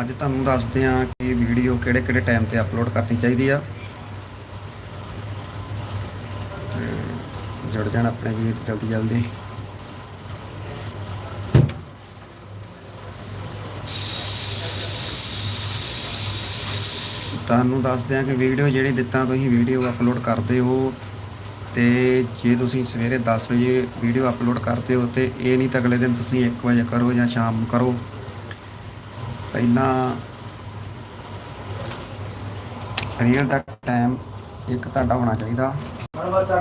ਅੱਜ ਤੁਹਾਨੂੰ ਦੱਸਦੇ ਹਾਂ ਕਿ ਵੀਡੀਓ ਕਿਹੜੇ ਕਿਹੜੇ ਟਾਈਮ ਤੇ ਅਪਲੋਡ ਕਰਨੀ ਚਾਹੀਦੀ ਆ। ਜੁੜ ਜਾਣ ਆਪਣੇ ਵੀਰ ਜਲਦੀ ਜਲਦੀ। ਤੁਹਾਨੂੰ ਦੱਸਦੇ ਹਾਂ ਕਿ ਵੀਡੀਓ ਜਿਹੜੀ ਦਿੱਤਾ ਤੁਸੀਂ ਵੀਡੀਓ ਅਪਲੋਡ ਕਰਦੇ ਹੋ ਤੇ ਜੇ ਤੁਸੀਂ ਸਵੇਰੇ 10 ਵਜੇ ਵੀਡੀਓ ਅਪਲੋਡ ਕਰਦੇ ਹੋ ਤੇ ਇਹ ਨਹੀਂ ਤਾਂ ਅਗਲੇ ਦਿਨ ਤੁਸੀਂ 1 ਵਜੇ ਕਰੋ ਜਾਂ ਸ਼ਾਮ ਨੂੰ ਕਰੋ। ਪਹਿਲਾਂ ਰੀਅਲ ਦਾ ਟਾਈਮ ਇੱਕ ਤੁਹਾਡਾ ਹੋਣਾ ਚਾਹੀਦਾ।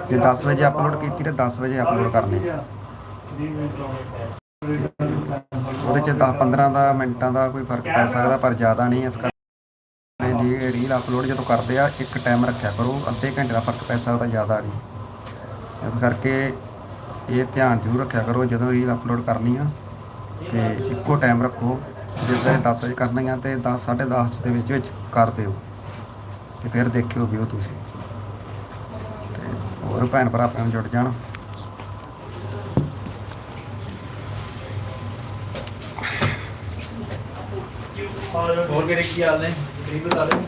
ਜੇ 10 ਵਜੇ ਅਪਲੋਡ ਕੀਤੀ ਤੇ 10 ਵਜੇ ਅਪਲੋਡ ਕਰਨੀ। ਉਹਦੇ ਚ 10 15 ਦਾ, ਮਿੰਟਾਂ ਦਾ ਕੋਈ ਫ਼ਰਕ ਪੈ ਸਕਦਾ, ਪਰ ਜ਼ਿਆਦਾ ਨਹੀਂ। ਇਸ ਕਰਕੇ ਜੀ ਰੀਲ ਅਪਲੋਡ ਜਦੋਂ ਕਰਦੇ ਆ, ਇੱਕ ਟਾਈਮ ਰੱਖਿਆ ਕਰੋ, ਅੱਧੇ ਘੰਟੇ ਦਾ ਫ਼ਰਕ ਪੈ ਸਕਦਾ, ਜ਼ਿਆਦਾ ਨਹੀਂ। ਇਸ ਕਰਕੇ ਇਹ ਧਿਆਨ ਜ਼ਰੂਰ ਰੱਖਿਆ ਕਰੋ, ਜਦੋਂ ਰੀਲ ਅਪਲੋਡ ਕਰਨੀ ਆ, ਤੇ ਇੱਕੋ ਟਾਈਮ ਰੱਖੋ। ਜਿਸ ਵੇਲੇ 10 ਵਜੇ ਕਰਨੀ ਆ ਤੇ 10 10:30 ਦੇ ਵਿੱਚ ਵਿੱਚ ਕਰ ਦਿਓ। ਤੇ ਫਿਰ ਦੇਖਿਓ ਵੀਓ ਤੁਸੀਂ। ਤੇ ਹੋਰ ਭੈਣ ਭਰਾ ਆਪਣੇ ਜੁੜ ਜਾਣ। ਹੋਰ ਕਿਹੜੇ ਕੀ ਹਾਲ ਨੇ? ਗਰੀਬ ਬਤਾ ਦਿਓ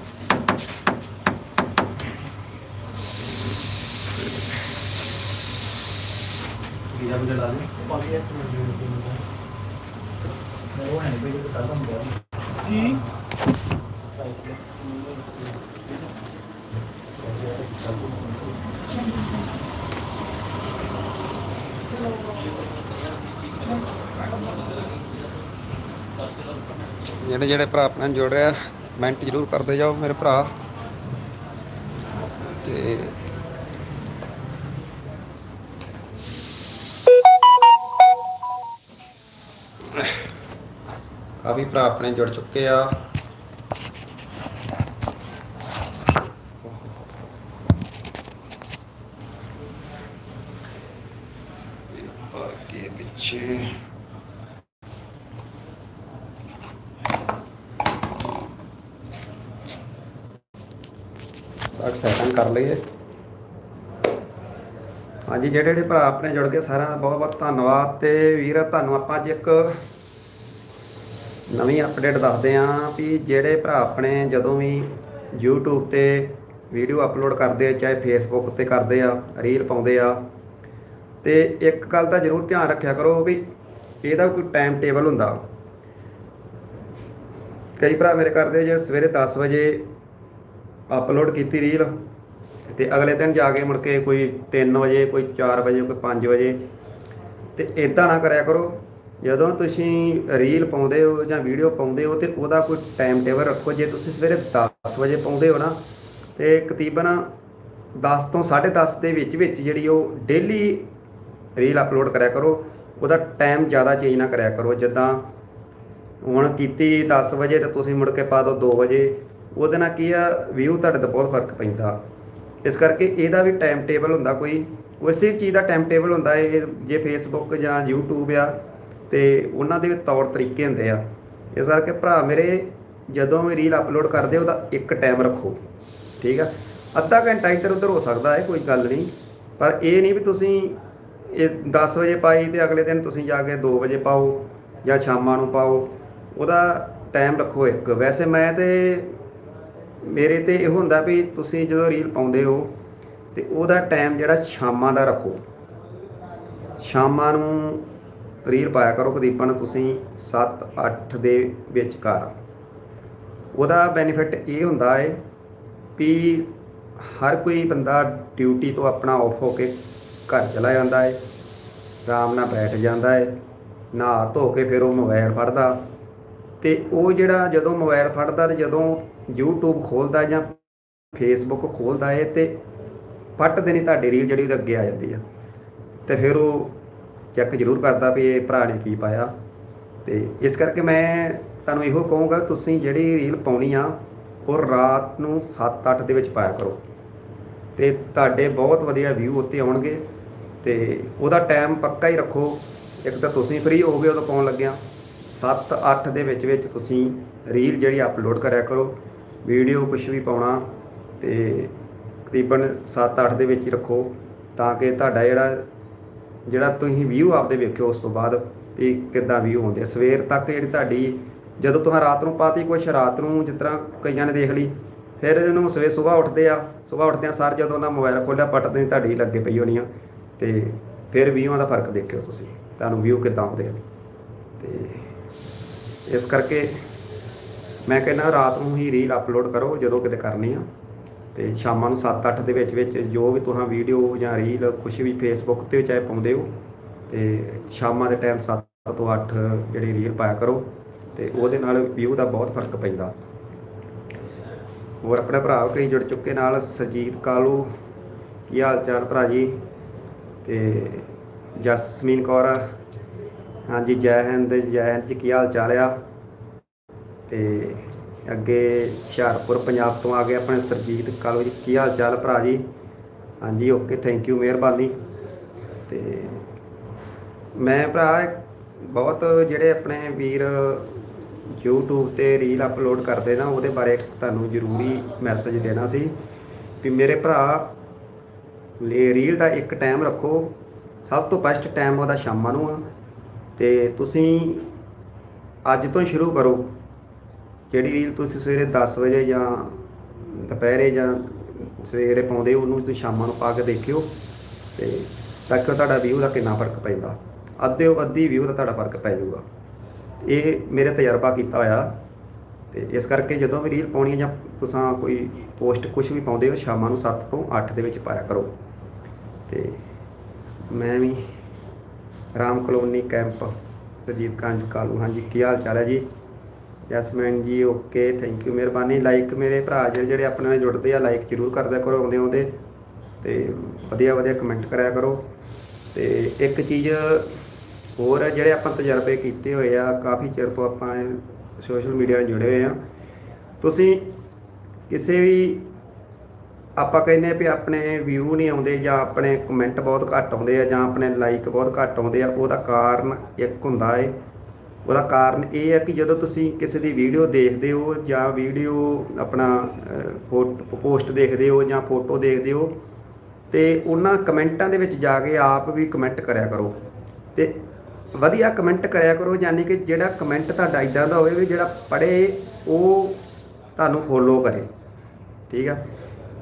ਵੀਜ਼ਾ ਵੀ ਲਾ ਦਿਓ ਪਾਲੀ ਹੈ ਮੈਂ ਉਹ ਨਹੀਂ ਬਈ ਤਾਂ ਕੰਮ ਗਿਆ ਕੀ ਜਿਹੜੇ ਜਿਹੜੇ ਭਰਾ ਆਪਣੇ ਨਾਲ ਜੁੜ ਰਿਹਾ ਕਮੈਂਟ ਜ਼ਰੂਰ ਕਰਦੇ ਜਾਓ ਮੇਰੇ ਭਰਾ। ਤੇ ਕਾਫੀ ਭਰਾ ਆਪਣੇ ਜੁੜ ਚੁੱਕੇ ਆ। ਪਿੱਛੇ। ਤੱਕ ਸੈਟਿੰਗ ਕਰ ਲਈਏ। ਹਾਂਜੀ ਜਿਹੜੇ ਜਿਹੜੇ ਭਰਾ ਆਪਣੇ ਜੁੜ ਗਏ, ਸਾਰਿਆਂ ਦਾ ਬਹੁਤ ਬਹੁਤ ਧੰਨਵਾਦ ਤੇ ਵੀਰ, ਤੁਹਾਨੂੰ ਆਪਾਂ ਅੱਜ ਇੱਕ ਨਵੀਂ ਅਪਡੇਟ ਦੱਸਦੇ ਆਂ ਵੀ ਜਿਹੜੇ ਭਰਾ ਆਪਣੇ ਜਦੋਂ ਵੀ YouTube ਤੇ ਵੀਡੀਓ ਅਪਲੋਡ ਕਰਦੇ ਆ, ਚਾਹੇ Facebook ਤੇ ਕਰਦੇ ਆ ਰੀਲ ਪਾਉਂਦੇ ਆ, ਤੇ ਇੱਕ ਗੱਲ ਦਾ ਜ਼ਰੂਰ ਧਿਆਨ ਰੱਖਿਆ ਕਰੋ ਵੀ ਇਹਦਾ ਕੋਈ ਟਾਈਮ ਟੇਬਲ ਹੁੰਦਾ। ਕਈ ਭਰਾ ਮੇਰੇ ਕਰਦੇ ਜੇ ਸਵੇਰੇ 10 ਵਜੇ ਅਪਲੋਡ ਕੀਤੀ ਰੀਲ ਤੇ ਅਗਲੇ ਦਿਨ ਜਾ ਕੇ ਮੁੜ ਕੇ ਕੋਈ 3 ਵਜੇ, ਕੋਈ 4 ਵਜੇ, ਕੋਈ 5 ਵਜੇ, ਤੇ ਇਦਾਂ ਨਾ ਕਰਿਆ ਕਰੋ ਜਦੋਂ ਤੁਸੀਂ ਰੀਲ ਪਾਉਂਦੇ ਹੋ ਜਾਂ ਵੀਡੀਓ ਪਾਉਂਦੇ ਹੋ ਤੇ ਉਹਦਾ ਕੋਈ ਟਾਈਮ ਟੇਬਲ ਰੱਖੋ। ਜੇ ਤੁਸੀਂ ਸਵੇਰੇ 10 ਵਜੇ ਪਾਉਂਦੇ ਹੋ ਨਾ, ਤੇ ਤਕਰੀਬਨ 10 ਤੋਂ 10:30 ਦੇ ਵਿੱਚ ਵਿੱਚ ਜਿਹੜੀ ਉਹ ਡੇਲੀ ਰੀਲ ਅਪਲੋਡ ਕਰਿਆ ਕਰੋ। ਉਹਦਾ ਟਾਈਮ ਜ਼ਿਆਦਾ ਚੇਂਜ ਨਾ ਕਰਿਆ ਕਰੋ। ਜਿੱਦਾਂ ਹੁਣ ਕੀਤੀ 10 ਵਜੇ ਤੇ ਤੁਸੀਂ ਮੁੜ ਕੇ ਪਾ ਦਿਓ 2 ਵਜੇ, ਉਹਦੇ ਨਾਲ ਕੀ ਆ ਵਿਊ ਤੁਹਾਡੇ ਤੇ ਬਹੁਤ ਫ਼ਰਕ ਪੈਂਦਾ। ਇਸ ਕਰਕੇ ਇਹਦਾ ਵੀ ਟਾਈਮ ਟੇਬਲ ਹੁੰਦਾ ਕੋਈ। ਉਸੇ ਚੀਜ਼ ਦਾ ਟਾਈਮ ਟੇਬਲ ਹੁੰਦਾ ਇਹ, ਜੇ ਫੇਸਬੁੱਕ ਜਾਂ YouTube ਆ ਤੇ ਉਹਨਾਂ ਦੇ ਵੀ ਤੌਰ ਤਰੀਕੇ ਹੁੰਦੇ ਆ। ਇਸ ਕਰਕੇ ਭਰਾ ਮੇਰੇ, ਜਦੋਂ ਵੀ ਰੀਲ ਅਪਲੋਡ ਕਰਦੇ, ਉਹਦਾ ਇੱਕ ਟਾਈਮ ਰੱਖੋ। ਠੀਕ ਆ? ਅੱਧਾ ਘੰਟਾ ਇੱਧਰ ਉੱਧਰ ਹੋ ਸਕਦਾ ਹੈ, ਕੋਈ ਗੱਲ ਨਹੀਂ। ਪਰ ਇਹ ਨਹੀਂ ਵੀ ਤੁਸੀਂ ਇਹ 10 ਵਜੇ ਪਾਈ ਤੇ ਅਗਲੇ ਦਿਨ ਤੁਸੀਂ ਜਾ ਕੇ 2 ਵਜੇ ਪਾਓ ਜਾਂ ਸ਼ਾਮਾਂ ਨੂੰ ਪਾਓ। ਉਹਦਾ ਟਾਈਮ ਰੱਖੋ ਇੱਕ। ਵੈਸੇ ਮੈਂ ਤੇ, ਮੇਰੇ ਤੇ ਇਹ ਹੁੰਦਾ ਵੀ ਤੁਸੀਂ ਜਦੋਂ ਰੀਲ ਪਾਉਂਦੇ ਹੋ ਤੇ ਉਹਦਾ ਟਾਈਮ ਜਿਹੜਾ ਸ਼ਾਮਾਂ ਦਾ ਰੱਖੋ। ਸ਼ਾਮਾਂ ਨੂੰ ਰੀਲ ਪਾਇਆ ਕਰੋ ਕਦੀਪਨ ਤੁਸੀਂ 7 8 ਦੇ ਵਿਚਕਾਰ। ਉਹਦਾ ਬੈਨੀਫਿਟ ਇਹ ਹੁੰਦਾ ਹੈ ਵੀ ਹਰ ਕੋਈ ਬੰਦਾ ਡਿਊਟੀ ਤੋਂ ਆਪਣਾ ਆਫ ਹੋ ਕੇ ਘਰ ਚਲਾ ਜਾਂਦਾ ਹੈ ਆਰਾਮ ਨਾਲ ਬੈਠ ਜਾਂਦਾ ਹੈ ਨਹਾ ਧੋ ਕੇ ਫਿਰ ਉਹ ਮੋਬਾਈਲ ਫੜਦਾ। ਤੇ ਉਹ ਜਿਹੜਾ ਜਦੋਂ ਮੋਬਾਈਲ ਫੜਦਾ ਤੇ ਜਦੋਂ YouTube ਖੋਲਦਾ ਜਾਂ Facebook ਖੋਲਦਾ ਏ ਤੇ ਫੱਟ ਦੇ ਨਹੀਂ ਤੁਹਾਡੀ ਰੀਲ ਜਿਹੜੀ ਉਹਦੇ ਅੱਗੇ ਆ ਜਾਂਦੀ ਆ। ਤੇ ਫਿਰ ਉਹ ਚੈੱਕ ਜ਼ਰੂਰ ਕਰਦਾ ਵੀ ਇਹ ਭਰਾ ਨੇ ਕੀ ਪਾਇਆ। ਤੇ ਇਸ ਕਰਕੇ ਮੈਂ ਤੁਹਾਨੂੰ ਇਹੋ ਕਹੂੰਗਾ, ਤੁਸੀਂ ਜਿਹੜੀ ਰੀਲ ਪਾਉਣੀ ਆ, ਉਹ ਰਾਤ ਨੂੰ 7-8 ਦੇ ਵਿੱਚ ਪਾਇਆ ਕਰੋ। ਤੇ ਤੁਹਾਡੇ ਬਹੁਤ ਵਧੀਆ ਵਿਊ ਉੱਤੇ ਆਉਣਗੇ। ਤੇ ਉਹਦਾ ਟਾਈਮ ਪੱਕਾ ਹੀ ਰੱਖੋ। ਇੱਕ ਤਾਂ ਤੁਸੀਂ ਫ੍ਰੀ ਹੋਗੇ ਉਦੋਂ ਪਾਉਣ ਲੱਗਿਆ। 7-8 ਦੇ ਵਿੱਚ ਵਿੱਚ ਤੁਸੀਂ ਰੀਲ ਜਿਹੜੀ ਅਪਲੋਡ ਕਰਿਆ ਕਰੋ। ਵੀਡੀਓ ਕੁਝ ਵੀ ਪਾਉਣਾ ਤੇ ਤਕਰੀਬਨ 7-8 ਦੇ ਵਿੱਚ ਹੀ ਰੱਖੋ। ਤਾਂ ਕਿ ਤੁਹਾਡਾ ਜਿਹੜਾ ਜਿਹੜਾ ਤੁਸੀਂ ਵਿਊ ਆਪਦੇ ਵੇਖਿਓ ਉਸ ਤੋਂ ਬਾਅਦ ਵੀ ਕਿੱਦਾਂ ਵਿਊ ਹੁੰਦੇ ਆ। ਸਵੇਰ ਤੱਕ ਜਿਹੜੀ ਤੁਹਾਡੀ, ਜਦੋਂ ਤੁਸੀਂ ਰਾਤ ਨੂੰ ਪਾਤੀ, ਕੁਛ ਰਾਤ ਨੂੰ ਜਿਸ ਤਰ੍ਹਾਂ ਕਈਆਂ ਨੇ ਦੇਖ ਲਈ, ਫਿਰ ਇਹਨੂੰ ਸਵੇਰ ਸਵੇਰ ਉੱਠਦੇ ਆ। ਸਵੇਰ ਉੱਠਦਿਆਂ ਆ ਸਾਰ ਜਦੋਂ ਉਹਨਾਂ ਮੋਬਾਈਲ ਖੋਲਿਆ ਪੱਟ ਤੇ ਤੁਹਾਡੀ ਲੱਗੇ ਪਈ ਹੋਣੀ ਆ। ਤੇ ਫਿਰ ਵਿਊਆਂ ਦਾ ਫ਼ਰਕ ਦੇਖਿਓ ਤੁਸੀਂ, ਤੁਹਾਨੂੰ ਵਿਊ ਕਿੱਦਾਂ ਆਉਂਦੇ ਆ। ਤੇ ਇਸ ਕਰਕੇ ਮੈਂ ਕਹਿੰਦਾ ਰਾਤ ਨੂੰ ਹੀ ਰੀਲ ਅਪਲੋਡ ਕਰੋ, ਜਦੋਂ ਕਿਤੇ ਕਰਨੀ ਆ। ਤੇ ਸ਼ਾਮਾਂ ਨੂੰ 7-8 ਦੇ ਵਿੱਚ ਵਿੱਚ ਜੋ ਵੀ ਤੁਸੀਂ ਵੀਡੀਓ ਜਾਂ ਰੀਲ ਕੁਝ ਵੀ ਫੇਸਬੁੱਕ ਤੇ ਚਾਹੇ ਪਾਉਂਦੇ ਹੋ, ਤੇ ਸ਼ਾਮਾਂ ਦੇ ਟਾਈਮ 7 ਤੋਂ 8 ਜਿਹੜੀ ਰੀਲ ਪਾਇਆ ਕਰੋ, ਤੇ ਉਹਦੇ ਨਾਲ ਵਿਊ ਦਾ ਬਹੁਤ ਫ਼ਰਕ ਪੈਂਦਾ। ਹੋਰ ਆਪਣੇ ਭਰਾ ਕਈ ਜੁੜ ਚੁੱਕੇ ਨਾਲ, ਸਰਜੀਤ ਕਾਲੂ, ਕੀ ਹਾਲ ਚਾਲ ਭਰਾ ਜੀ? ਤੇ ਜਸਮੀਨ ਕੌਰ, ਹਾਂਜੀ, ਜੈ ਹਿੰਦ ਜੈ ਹਿੰਦ ਜੀ, ਕੀ ਹਾਲ ਚਾਲ ਆ? ਤੇ ਅੱਗੇ ਹੁਸ਼ਿਆਰਪੁਰ, ਪੰਜਾਬ ਤੋਂ ਆ ਗਏ ਆਪਣੇ ਸਰਜੀਤ ਕਾਲੂ ਜੀ। ਕੀ ਹਾਲ ਚਾਲ ਭਰਾ ਜੀ? ਹਾਂਜੀ ਓਕੇ ਥੈਂਕ ਯੂ ਮਿਹਰਬਾਨੀ। ਤੇ ਮੈਂ ਭਰਾ ਬਹੁਤ ਜਿਹੜੇ ਆਪਣੇ ਵੀਰ YouTube ਤੇ ਰੀਲ ਅਪਲੋਡ ਕਰਦੇ ਨਾ, ਉਹਦੇ ਬਾਰੇ ਤੁਹਾਨੂੰ ਜ਼ਰੂਰੀ ਮੈਸੇਜ ਦੇਣਾ ਸੀ ਵੀ ਮੇਰੇ ਭਰਾ ਰੀਲ ਦਾ ਇੱਕ ਟਾਈਮ ਰੱਖੋ। ਸਭ ਤੋਂ ਬੈਸਟ ਟਾਈਮ ਉਹਦਾ ਸ਼ਾਮਾਂ ਨੂੰ ਆ। ਤੇ ਤੁਸੀਂ ਅੱਜ ਤੋਂ ਸ਼ੁਰੂ ਕਰੋ। ਜਿਹੜੀ ਰੀਲ ਤੁਸੀਂ ਸਵੇਰੇ 10 ਵਜੇ ਜਾਂ ਦੁਪਹਿਰੇ ਜਾਂ ਸਵੇਰੇ ਪਾਉਂਦੇ ਹੋ, ਉਹਨੂੰ ਤੁਸੀਂ ਸ਼ਾਮਾਂ ਨੂੰ ਪਾ ਕੇ ਦੇਖਿਓ ਤੇ ਦੇਖਿਓ ਤੁਹਾਡਾ ਵਿਊ ਦਾ ਕਿੰਨਾ ਫ਼ਰਕ ਪੈਂਦਾ। ਅੱਧੇ ਅੱਧੀ ਵਿਊ ਦਾ ਤੁਹਾਡਾ ਫ਼ਰਕ ਪੈ ਜਾਊਗਾ। ਇਹ ਮੇਰੇ ਤਜਰਬਾ ਕੀਤਾ ਹੋਇਆ ਤੇ ਇਸ ਕਰਕੇ ਜਦੋਂ ਵੀ ਰੀਲ ਪਾਉਣੀ ਜਾਂ ਤੁਸੀਂ ਕੋਈ ਪੋਸਟ ਕੁਝ ਵੀ ਪਾਉਂਦੇ ਹੋ, ਸ਼ਾਮਾਂ ਨੂੰ 7 ਤੋਂ 8 ਦੇ ਵਿੱਚ ਪਾਇਆ ਕਰੋ। ਤੇ ਮੈਂ ਵੀ ਰਾਮ ਕਲੋਨੀ ਕੈਂਪ, ਸਰਜੀਤ ਕਾਂਜ ਕਾਲੂ, ਹਾਂਜੀ, ਕੀ ਹਾਲ ਚਾਲ ਹੈ ਜੀ? Jasman ji okay thank you ਮਿਹਰਬਾਨੀ। ਲਾਈਕ ਮੇਰੇ ਭਰਾ ਜਿਹੜੇ ਜਿਹੜੇ ਆਪਣੇ ਨਾਲ ਜੁੜਦੇ ਆ ਲਾਈਕ ਜ਼ਰੂਰ ਕਰਦਿਆ ਕਰੋ ਆਉਂਦੇ ਆਉਂਦੇ। ਤੇ ਵਧੀਆ ਵਧੀਆ ਕਮੈਂਟ ਕਰਿਆ ਕਰੋ। ਤੇ ਇੱਕ ਚੀਜ਼ ਹੋਰ ਹੈ ਜਿਹੜੇ ਆਪਾਂ ਤਜਰਬੇ ਕੀਤੇ ਹੋਏ ਆ, ਕਾਫੀ ਚਿਰ ਤੋਂ ਆਪਾਂ ਸੋਸ਼ਲ ਮੀਡੀਆ ਨਾਲ ਜੁੜੇ ਹੋਏ ਆ। ਤੁਸੀਂ ਕਿਸੇ ਵੀ, ਆਪਾਂ ਕਹਿੰਦੇ ਆ ਵੀ ਆਪਣੇ ਵਿਊ ਨਹੀਂ ਆਉਂਦੇ ਜਾਂ ਆਪਣੇ ਕਮੈਂਟ ਬਹੁਤ ਘੱਟ ਆਉਂਦੇ ਆ ਜਾਂ ਆਪਣੇ ਲਾਈਕ ਬਹੁਤ ਘੱਟ ਆਉਂਦੇ ਆ, ਉਹਦਾ ਕਾਰਨ ਇੱਕ ਹੁੰਦਾ ਏ। ਉਹਦਾ ਕਾਰਨ ਇਹ ਹੈ ਕਿ ਜਦੋਂ ਤੁਸੀਂ ਕਿਸੇ ਦੀ ਵੀਡੀਓ ਦੇਖਦੇ ਹੋ ਜਾਂ ਵੀਡੀਓ ਆਪਣਾ ਫੋਟੋ ਪੋਸਟ ਦੇਖਦੇ ਹੋ ਜਾਂ ਫੋਟੋ ਦੇਖਦੇ ਹੋ, ਤੇ ਉਹਨਾਂ ਕਮੈਂਟਾਂ ਦੇ ਵਿੱਚ ਜਾ ਕੇ ਆਪ ਵੀ ਕਮੈਂਟ ਕਰਿਆ ਕਰੋ। ਤੇ ਵਧੀਆ ਕਮੈਂਟ ਕਰਿਆ ਕਰੋ, ਯਾਨੀ ਕਿ ਜਿਹੜਾ ਕਮੈਂਟ ਤੁਹਾਡਾ ਇਦਾਂ ਦਾ ਹੋਵੇ ਵੀ ਜਿਹੜਾ ਪੜ੍ਹੇ, ਉਹ ਤੁਹਾਨੂੰ ਫੋਲੋ ਕਰੇ। ਠੀਕ ਆ?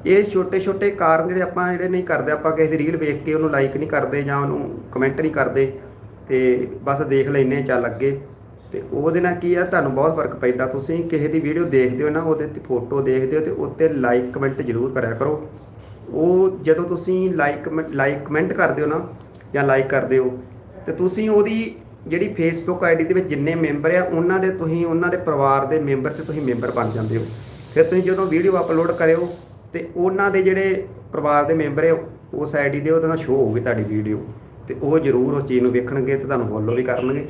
ਇਹ ਛੋਟੇ ਛੋਟੇ ਕਾਰਨ ਜਿਹੜੇ ਆਪਾਂ ਜਿਹੜੇ ਨਹੀਂ ਕਰਦੇ, ਆਪਾਂ ਕਿਸੇ ਦੀ ਰੀਲ ਵੇਖ ਕੇ ਉਹਨੂੰ ਲਾਈਕ ਨਹੀਂ ਕਰਦੇ ਜਾਂ ਉਹਨੂੰ ਕਮੈਂਟ ਨਹੀਂ ਕਰਦੇ, ਤੇ ਬਸ ਦੇਖ ਲੈਨੇ ਚੱਲ ਅੱਗੇ। ਤੇ ਉਹਦੇ ਨਾਲ ਕੀ ਆ, ਤੁਹਾਨੂੰ ਬਹੁਤ ਫ਼ਰਕ ਪੈਂਦਾ। ਤੁਸੀਂ ਕਿਸੇ ਦੀ ਵੀਡੀਓ ਦੇਖਦੇ ਹੋ ਨਾ, ਉਹਦੇ ਤੇ ਫੋਟੋ ਦੇਖਦੇ ਹੋ ਤੇ ਉੱਤੇ ਲਾਈਕ ਕਮੈਂਟ ਜ਼ਰੂਰ ਕਰਿਆ ਕਰੋ। ਉਹ ਜਦੋਂ ਤੁਸੀਂ ਲਾਈਕ ਲਾਈਕ ਕਮੈਂਟ ਕਰਦੇ ਹੋ ਨਾ, ਜਾਂ ਲਾਈਕ ਕਰਦੇ ਹੋ, ਤੇ ਤੁਸੀਂ ਉਹਦੀ ਜਿਹੜੀ ਫੇਸਬੁੱਕ ਆਈਡੀ ਦੇ ਵਿੱਚ ਜਿੰਨੇ ਮੈਂਬਰ ਆ, ਉਹਨਾਂ ਦੇ ਤੁਸੀਂ, ਉਹਨਾਂ ਦੇ ਪਰਿਵਾਰ ਦੇ ਮੈਂਬਰ 'ਚ ਤੁਸੀਂ ਮੈਂਬਰ ਬਣ ਜਾਂਦੇ ਹੋ। ਫਿਰ ਤੁਸੀਂ ਜਦੋਂ ਵੀਡੀਓ ਅਪਲੋਡ ਕਰਿਓ ਤੇ ਉਹਨਾਂ ਦੇ ਜਿਹੜੇ ਪਰਿਵਾਰ ਦੇ ਮੈਂਬਰ ਆ, ਉਸ ਆਈਡੀ ਦੇ ਉਹਦੇ ਨਾਲ ਸ਼ੋ ਹੋਊਗੀ ਤੁਹਾਡੀ ਵੀਡੀਓ ਤੇ ਉਹ ਜ਼ਰੂਰ ਉਸ ਚੀਜ਼ ਨੂੰ ਵੇਖਣਗੇ ਤੇ ਤੁਹਾਨੂੰ ਫੋਲੋ ਵੀ ਕਰਨਗੇ।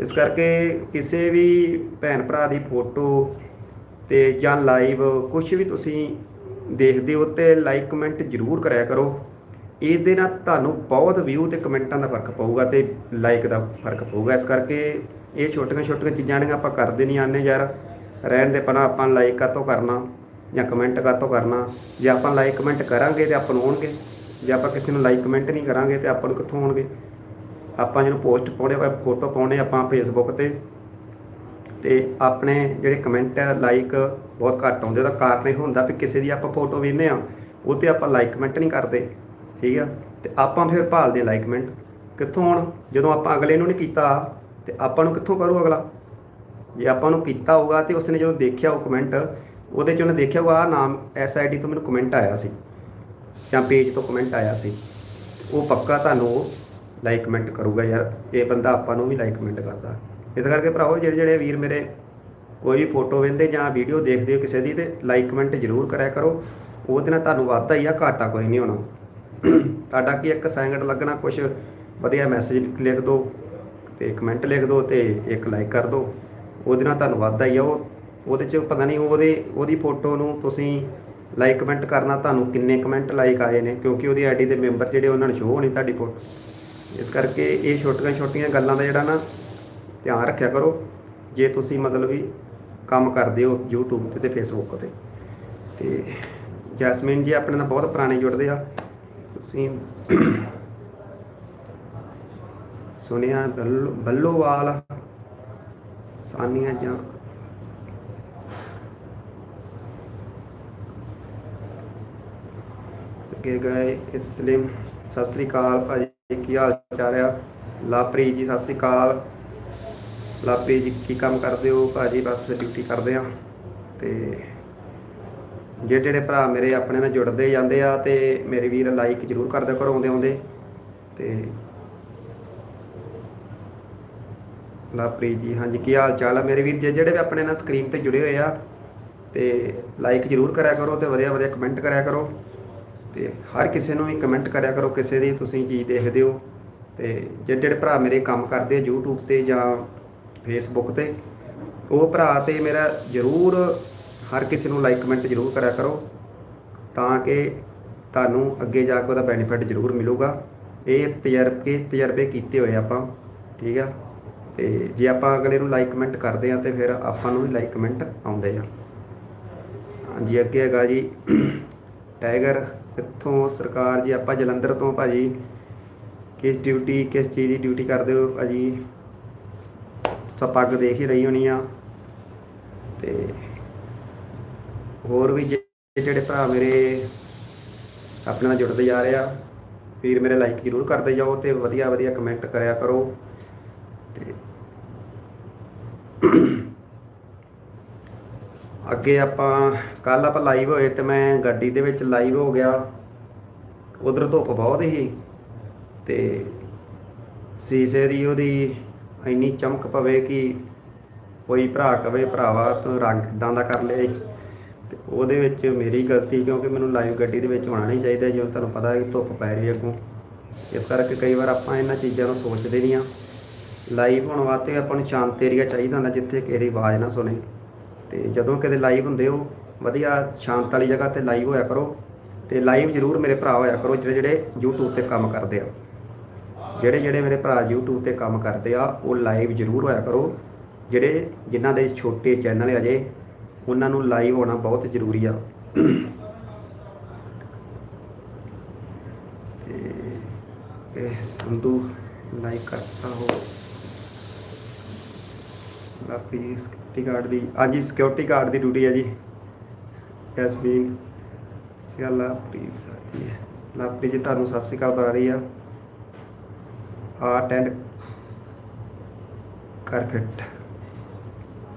ਇਸ ਕਰਕੇ ਕਿਸੇ ਵੀ ਭੈਣ ਭਰਾ ਦੀ ਫੋਟੋ ਤੇ ਜਾਂ ਲਾਈਵ ਕੁਝ ਵੀ ਤੁਸੀਂ ਦੇਖਦੇ ਹੋ ਤੇ ਲਾਈਕ ਕਮੈਂਟ ਜ਼ਰੂਰ ਕਰਿਆ ਕਰੋ। ਇਹਦੇ ਨਾਲ ਤੁਹਾਨੂੰ ਬਹੁਤ ਵਿਊ ਤੇ ਕਮੈਂਟਾਂ ਦਾ ਫ਼ਰਕ ਪਊਗਾ ਤੇ ਲਾਈਕ ਦਾ ਫ਼ਰਕ ਪਊਗਾ। ਇਸ ਕਰਕੇ ਇਹ ਛੋਟੀਆਂ ਛੋਟੀਆਂ ਚੀਜ਼ਾਂ ਜਿਹੜੀਆਂ ਆਪਾਂ ਕਰਦੇ ਨਹੀਂ ਆਨੇ ਯਾਰ, ਰਹਿਣ ਦੇ ਪਨਾ ਆਪਾਂ ਲਾਈਕ ਕਾਤੋਂ ਕਰਨਾ ਜਾਂ ਕਮੈਂਟ ਕਾਤੋਂ ਕਰਨਾ? ਜੇ ਆਪਾਂ ਲਾਈਕ ਕਮੈਂਟ ਕਰਾਂਗੇ ਤੇ ਆਪਾਂ ਨੂੰ ਆਉਣਗੇ। ਜੇ ਆਪਾਂ ਕਿਸੇ ਨੂੰ ਲਾਈਕ ਕਮੈਂਟ ਨਹੀਂ ਕਰਾਂਗੇ ਤੇ ਆਪਾਂ ਨੂੰ ਕਿੱਥੋਂ ਆਉਣਗੇ? ਆਪਾਂ ਜਦੋਂ ਪੋਸਟ ਪਾਉਣੇ ਵਾ ਫੋਟੋ ਪਾਉਣੇ ਆਪਾਂ ਫੇਸਬੁੱਕ ਤੇ। ਤੇ ਆਪਣੇ ਜਿਹੜੇ ਕਮੈਂਟ ਆ ਲਾਈਕ ਬਹੁਤ ਘੱਟ ਆਉਂਦੇ, ਉਹਦਾ ਕਾਰਨ ਇਹ ਹੁੰਦਾ ਵੀ ਕਿਸੇ ਦੀ ਆਪਾਂ ਫੋਟੋ ਵੇਖਨੇ ਆ ਉਹ ਤੇ ਆਪਾਂ ਲਾਈਕ ਕਮੈਂਟ ਨਹੀਂ ਕਰਦੇ, ਠੀਕ ਆ? ਤੇ ਆਪਾਂ ਫਿਰ ਭਾਲਦੇ ਲਾਈਕ ਕਮੈਂਟ ਕਿੱਥੋਂ ਆਉਣ ਜਦੋਂ ਆਪਾਂ ਅਗਲੇ ਨੂੰ ਨਹੀਂ ਕੀਤਾ, ਤੇ ਆਪਾਂ ਨੂੰ ਕਿੱਥੋਂ ਕਰੂ ਅਗਲਾ? ਜੇ ਆਪਾਂ ਨੂੰ ਕੀਤਾ ਹੋਊਗਾ ਤੇ ਉਸਨੇ ਜਦੋਂ ਦੇਖਿਆ ਉਹ ਕਮੈਂਟ ਉਹਦੇ ਚ ਉਹਨੇ ਦੇਖਿਆ ਹੋਊਗਾ, ਆਹ ਨਾਮ ਐਸ ਆਈ ਡੀ ਤੋਂ ਮੈਨੂੰ ਕਮੈਂਟ ਆਇਆ ਸੀ, ਜਾਂ ਪੇਜ ਤੋਂ ਕਮੈਂਟ ਆਇਆ ਸੀ। ਉਹ ਪੱਕਾ ਤੁਹਾਨੂੰ ਲਾਈਕ ਕਮੈਂਟ ਕਰੂਗਾ ਯਾਰ। ਇਹ ਬੰਦਾ ਆਪਾਂ ਨੂੰ ਵੀ ਲਾਈਕ ਕਮੈਂਟ ਕਰਦਾ। ਇਸ ਕਰਕੇ ਭਰਾਓ ਜਿਹੜੇ ਜਿਹੜੇ ਵੀਰ ਮੇਰੇ ਕੋਈ ਵੀ ਫੋਟੋ ਵੇਖਦੇ ਜਾਂ ਵੀਡੀਓ ਦੇਖਦੇ ਹੋ ਕਿਸੇ ਦੀ, ਤੇ ਲਾਈਕ ਕਮੈਂਟ ਜ਼ਰੂਰ ਕਰਿਆ ਕਰੋ। ਉਹਦੇ ਨਾਲ ਤੁਹਾਨੂੰ ਵਾਧਾ ਹੀ ਆ, ਘਾਟਾ ਕੋਈ ਨਹੀਂ ਹੋਣਾ। ਤੁਹਾਡਾ ਕੀ ਇੱਕ ਸੈਕਿੰਡ ਲੱਗਣਾ ਕੁਝ ਵਧੀਆ ਮੈਸੇਜ ਲਿਖ ਦਿਓ ਤੇ ਕਮੈਂਟ ਲਿਖ ਦਿਓ ਤੇ ਇੱਕ ਲਾਈਕ ਕਰ ਦਿਓ ਉਹਦੇ ਨਾਲ ਤੁਹਾਨੂੰ ਵਾਧਾ ਹੀ ਆ। ਉਹ ਉਹਦੇ ਚ ਪਤਾ ਨਹੀਂ ਉਹਦੇ ਉਹਦੀ ਫੋਟੋ ਨੂੰ ਤੁਸੀਂ ਲਾਈਕ ਕਮੈਂਟ ਕਰਨਾ, ਤੁਹਾਨੂੰ ਕਿੰਨੇ ਕਮੈਂਟ ਲਾਈਕ ਆਏ ਨੇ, ਕਿਉਂਕਿ ਉਹਦੀ ਆਈਡੀ ਦੇ ਮੈਂਬਰ ਜਿਹੜੇ, ਉਹਨਾਂ ਨੂੰ ਸ਼ੋ ਹੋਣੀ ਤੁਹਾਡੀ ਫੋਟੋ ਇਸ ਕਰਕੇ ਇਹ ਛੋਟੀਆਂ ਛੋਟੀਆਂ ਗੱਲਾਂ ਦਾ ਜਿਹੜਾ ਨਾ ਧਿਆਨ ਰੱਖਿਆ ਕਰੋ, ਜੇ ਤੁਸੀਂ ਮਤਲਬ ਵੀ ਕੰਮ ਕਰਦੇ ਹੋ YouTube ਤੇ ਤੇ Facebook ਤੇ। ਤੇ ਜੈਸਮੀਨ ਜੀ ਆਪਣੇ ਨਾਲ ਬਹੁਤ ਪੁਰਾਣੇ ਜੁੜਦੇ ਆ। ਤੁਸੀਂ ਸੁਨਿਆ ਬੱਲੋਵਾਲ, ਸਾਨੀਆਂ ਜਾਂ ਅੱਗੇ ਗਏ ਇਸਲਿਮ ਸਤਿ ਸ੍ਰੀ ਅਕਾਲ ਭਾਜੀ। ਕੀ ਹਾਲ ਚਾਲ ਆ? ਲਾਪਰੀ ਜੀ, ਸਤਿ ਸ੍ਰੀ ਅਕਾਲ। ਲਾਪਰੀ ਜੀ, ਕੀ ਕੰਮ ਕਰਦੇ ਹੋ? ਭਾਜੀ, ਬਸ ਡਿਊਟੀ ਕਰਦੇ ਆ। ਤੇ ਜਿਹੜੇ ਜਿਹੜੇ ਭਰਾ ਮੇਰੇ ਆਪਣੇ ਨਾਲ ਜੁੜਦੇ ਜਾਂਦੇ ਆ ਤੇ ਮੇਰੇ ਵੀਰ ਲਾਈਕ ਜਰੂਰ ਕਰ ਕਰਦੇ ਕਰੋ ਆਉਂਦੇ ਆਉਂਦੇ। ਤੇ ਲਾਪ੍ਰੀਤ ਜੀ, ਹਾਂਜੀ, ਕੀ ਹਾਲ ਚਾਲ ਆ? ਮੇਰੇ ਵੀਰ ਜੇ, ਜਿਹੜੇ ਵੀ ਆਪਣੇ ਨਾਲ ਸਕਰੀਨ ਤੇ ਜੁੜੇ ਹੋਏ ਆ, ਤੇ ਲਾਈਕ ਜਰੂਰ ਕਰਿਆ ਕਰੋ ਤੇ ਵਧੀਆ ਵਧੀਆ ਕਮੈਂਟ ਕਰਿਆ ਕਰੋ। ਤੇ ਹਰ ਕਿਸੇ ਨੂੰ ਵੀ ਕਮੈਂਟ ਕਰਿਆ ਕਰੋ, ਕਿਸੇ ਦੀ ਤੁਸੀਂ ਚੀਜ਼ ਦੇਖਦੇ ਹੋ ਤੇ ਜਿਹੜੇ ਜਿਹੜੇ ਭਰਾ ਮੇਰੇ ਕੰਮ ਕਰਦੇ ਆ YouTube ਤੇ ਜਾਂ Facebook ਤੇ, ਉਹ ਭਰਾ ਤੇ ਮੇਰਾ ਜਰੂਰ ਹਰ ਕਿਸੇ ਨੂੰ ਲਾਈਕ ਕਮੈਂਟ ਜਰੂਰ ਕਰਿਆ ਕਰੋ ਤਾਂ ਕਿ ਤੁਹਾਨੂੰ ਅੱਗੇ ਜਾ ਕੇ ਉਹਦਾ ਬੈਨੀਫਿਟ ਜ਼ਰੂਰ ਮਿਲੂਗਾ। ਇਹ ਤਜਰਬੇ ਤਜਰਬੇ ਕੀਤੇ ਹੋਏ ਆਪਾਂ, ਠੀਕ ਆ? ਤੇ ਜੇ ਆਪਾਂ ਅਗਲੇ ਨੂੰ ਲਾਈਕ ਕਮੈਂਟ ਕਰਦੇ ਆ ਤੇ ਫਿਰ ਆਪਾਂ ਨੂੰ ਵੀ ਲਾਈਕ ਕਮੈਂਟ ਆਉਂਦੇ ਆ। ਹਾਂਜੀ, ਅੱਗੇ ਹੈਗਾ ਜੀ ਟਾਈਗਰ ਇੱਥੋਂ ਸਰਕਾਰ ਜੀ, ਆਪਾਂ ਜਲੰਧਰ ਤੋਂ ਭਾਜੀ, ਕਿਸ ਡਿਊਟੀ ਕਿਸ ਚੀਜ਼ ਦੀ ਡਿਊਟੀ ਕਰਦੇ ਹੋ ਭਾਜੀ? ਸਭ ਪੱਗ ਦੇਖ ਹੀ ਰਹੀ ਹੋਣੀ ਆ। ਤੇ ਹੋਰ ਵੀ ਜਿਹੜੇ ਭਰਾ ਮੇਰੇ ਆਪਣੇ ਨਾਲ ਜੁੜਦੇ ਜਾ ਰਹੇ ਆ, ਵੀਰ ਮੇਰੇ ਲਾਈਕ ਜ਼ਰੂਰ ਕਰਦੇ ਜਾਓ ਤੇ ਵਧੀਆ ਵਧੀਆ ਕਮੈਂਟ ਕਰਿਆ ਕਰੋ। ਤੇ ਅੱਗੇ ਆਪਾਂ ਕੱਲ ਆਪਾਂ ਲਾਈਵ ਹੋਏ ਤੇ ਮੈਂ ਗੱਡੀ ਦੇ ਵਿੱਚ ਲਾਈਵ ਹੋ ਗਿਆ। ਉਧਰ ਧੁੱਪ ਬਹੁਤ ਸੀ ਤੇ ਸੀਸੇ ਦੀ ਉਹਦੀ ਇੰਨੀ ਚਮਕ ਪਵੇ ਕਿ ਕੋਈ ਭਰਾ ਕਵੇ, ਭਰਾਵਾ ਤੂੰ ਰੰਗ ਕਿੱਦਾਂ ਦਾ ਕਰ ਲਿਆ ਈ। ਤੇ ਉਹਦੇ ਵਿੱਚ ਮੇਰੀ ਗਲਤੀ ਕਿਉਂਕਿ ਮੈਨੂੰ ਲਾਈਵ ਗੱਡੀ ਦੇ ਵਿੱਚ ਹੋਣਾ ਨਹੀਂ ਚਾਹੀਦਾ ਜਿਵੇਂ ਤੁਹਾਨੂੰ ਪਤਾ ਹੈ ਕਿ ਧੁੱਪ ਪੈ ਰਹੀ ਹੈ ਅੱਗੋਂ। ਇਸ ਕਰਕੇ ਕਈ ਵਾਰ ਆਪਾਂ ਇਹਨਾਂ ਚੀਜ਼ਾਂ ਨੂੰ ਸੋਚਦੇ ਨਹੀਂ ਆ ਲਾਈਵ ਹੋਣ ਵਾਸਤੇ ਆਪਾਂ ਨੂੰ ਸ਼ਾਂਤ ਏਰੀਆ ਚਾਹੀਦਾ ਹੁੰਦਾ ਜਿੱਥੇ ਕਿਸੇ ਦੀ ਆਵਾਜ਼ ਨਾ ਸੁਣੇ। ਤੇ ਜਦੋਂ ਕਿਤੇ ਲਾਈਵ ਹੁੰਦੇ ਹੋ, ਵਧੀਆ ਸ਼ਾਂਤ ਵਾਲੀ ਜਗ੍ਹਾ ਤੇ ਲਾਈਵ ਹੋਇਆ ਕਰੋ ਤੇ ਲਾਈਵ ਜ਼ਰੂਰ ਮੇਰੇ ਭਰਾ ਹੋਇਆ ਕਰੋ, ਜਿਹੜੇ ਜਿਹੜੇ YouTube ਤੇ ਕੰਮ ਕਰਦੇ ਆ। ਜਿਹੜੇ ਜਿਹੜੇ ਮੇਰੇ ਭਰਾ YouTube ਤੇ ਕੰਮ ਕਰਦੇ ਆ, ਉਹ ਲਾਈਵ ਜ਼ਰੂਰ ਹੋਇਆ ਕਰੋ। ਜਿਹੜੇ ਜਿਨ੍ਹਾਂ ਦੇ ਛੋਟੇ ਚੈਨਲ ਅਜੇ, ਉਹਨਾਂ ਨੂੰ ਲਾਈਵ ਹੋਣਾ ਬਹੁਤ ਜ਼ਰੂਰੀ ਆ। ਤੇ ਇਹ ਸੰਧੂ ਲਾਈਕ ਕਰਤਾ ਹੋ ਲਾਪੀ ਜੀ ਸਿਕਿਉਰਿਟੀ ਗਾਰਡ ਦੀ, ਹਾਂਜੀ ਸਿਕਿਉਰਿਟੀ ਗਾਰਡ ਦੀ ਡਿਊਟੀ ਹੈ ਜੀ। ਯਸਮੀਨ ਸਿਆਲਾ ਪ੍ਰੀਤ ਸਾਡੀ ਲਾਪੀ ਜੀ, ਤੁਹਾਨੂੰ ਸਤਿ ਸ਼੍ਰੀ ਅਕਾਲ ਬੁਲਾ ਰਹੀ ਆ। ਆਰਟ ਐਂਡ ਕਰ